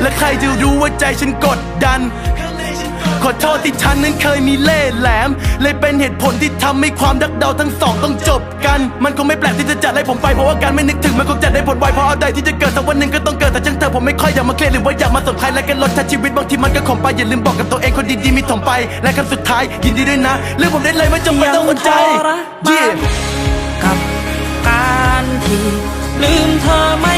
และใครจะรู้ว่าใจฉันกดดัน ขอโทษที่ฉันนั้นเคยมีเล่ห์แหลม เลยเป็นเหตุผลที่ทำให้ความรักเราทั้งสองต้องจบกัน มันคงไม่แปลกที่จะจัดให้ผมไปเพราะว่าการไม่นึกถึงมันคงจัดได้ผลไวเพราะเอาใดที่จะเกิดสักวันหนึ่งก็ต้องเกิดแต่ช่างเธอผมไม่ค่อยอยากมาเคลียร์หรือว่าอยากมาสนใครและกันลดทัชีวิตบางทีมันก็ขมไปอย่าลืมบอกกับตัวเองคนดีๆมีถมไป และคำสุดท้ายยินดีด้วยนะเรื่องผมได้เลยไม่จำเป็นต้องสนใจยังทรมกับการที่ลืมเธอไม่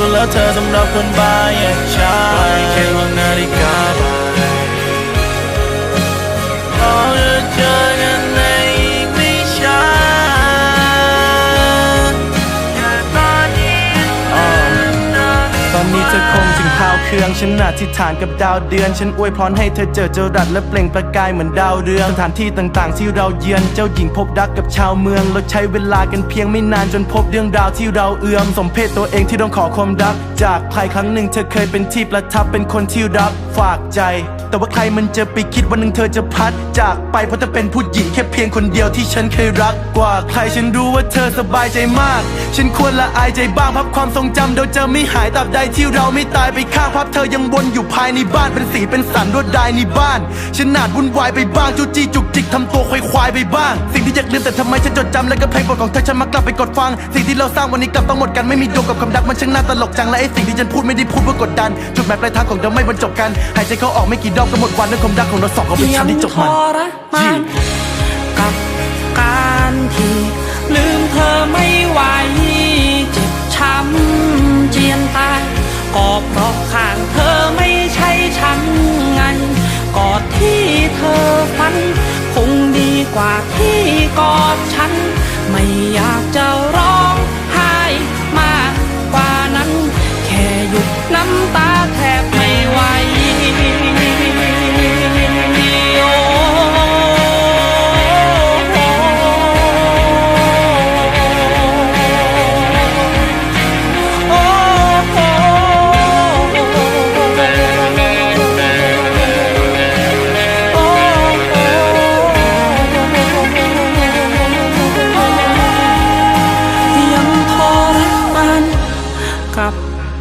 ดีที่สุดแล้วเธอสำหรับคนบ้าอย่างฉันไม่แค่ว่านาฬิกาบ้า คงถึงพาวเครื่อง ฉันอธิษฐานกับดาวเดือน ฉันอวยพรให้เธอเจอเจรัดและเปล่งประกายเหมือนดาวเรืองสถานที่ต่างๆ ที่เราเยือนเจ้าหญิงพบรักกับชาวเมือง เราใช้เวลากันเพียงไม่นานจนพบเรื่องราวที่เราเอื้อมสมเพศตัวเองที่ต้องขอความรัก จากใครครั้งหนึ่งเธอเคยเป็นที่ประทับเป็นคนที่รักฝากใจ แต่ว่าใครมันจะไปคิดวันหนึ่งเธอจะพัด จากไปเพราะเธอเป็นผู้หญิงแค่เพียงคนเดียวที่ฉันเคยรักกว่า ใครฉันรู้ว่าเธอสบายใจมาก ฉันควรละอายใจบ้างพับความทรงจำเดี๋ยวจะไม่หายตราบใดที่เราไม่ตายไปข้างพับเธอยังวนอยู่ภายในบ้านเป็นสีเป็นสันรวดลายในบ้าน ฉันอาจวุ่นวายไปบ้างจูจี้จุกจิกทำตัวควายควายไปบ้าง สิ่งที่อยากลืมแต่ทำไมฉันจดจำและก็เพลงโปรดของเธอฉันมักกลับไปกดฟัง สิ่งที่เราสร้างวันนี้กลับต้องหมดกันไม่มีดวงกับคำดักมันช่างน่าตลกจังและไอ้สิ่งที่ฉันพูดไม่ได้พูดเพื่อกดดันจุดหมายปลายทางของเราไม่บรรจบกันหายใจเข้าออกไม่กี่รอบก็หมดวันและความรักของเราสองก็เป็นฉันที่จบมันมานกับการที่ลืมเธอไม่ไหวเจ็บช้ำเจียนตายก็เพราะข้างเธอไม่ใช่ฉันไงกอดที่เธอฝัน คงดีกว่าที่กอดฉัน